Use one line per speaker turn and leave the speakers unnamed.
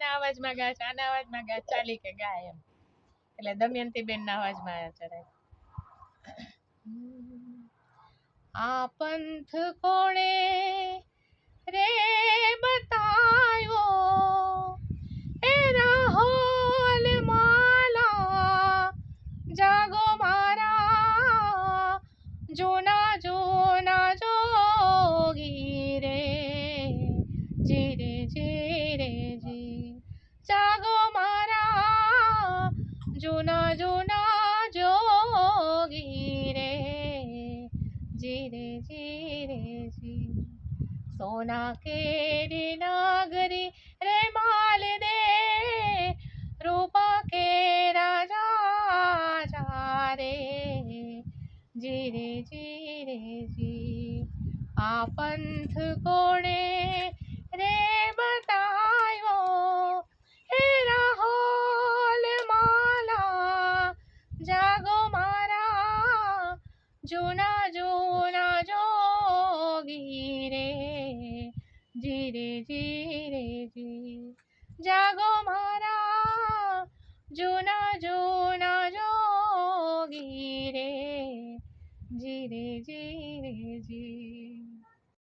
આના અવાજમાં ગા છે આના અવાજમાં ગા ચાલી કે ગાય એમ. એટલે દમયંતી બેન ના અવાજમાં આવ્યા ચડાય આ પંથ કોણે જીરે જીરે જી સોના કેરી નાગરી, રે માલ દે. રૂપા કે રાજા, જા રે. જીરે જીરે જી આ પંથ કોણે જૂના જૂના જોગી રે જીરે જીરે જી જાગો મારા જૂના જૂના જોગી રે જીરે જીરે જી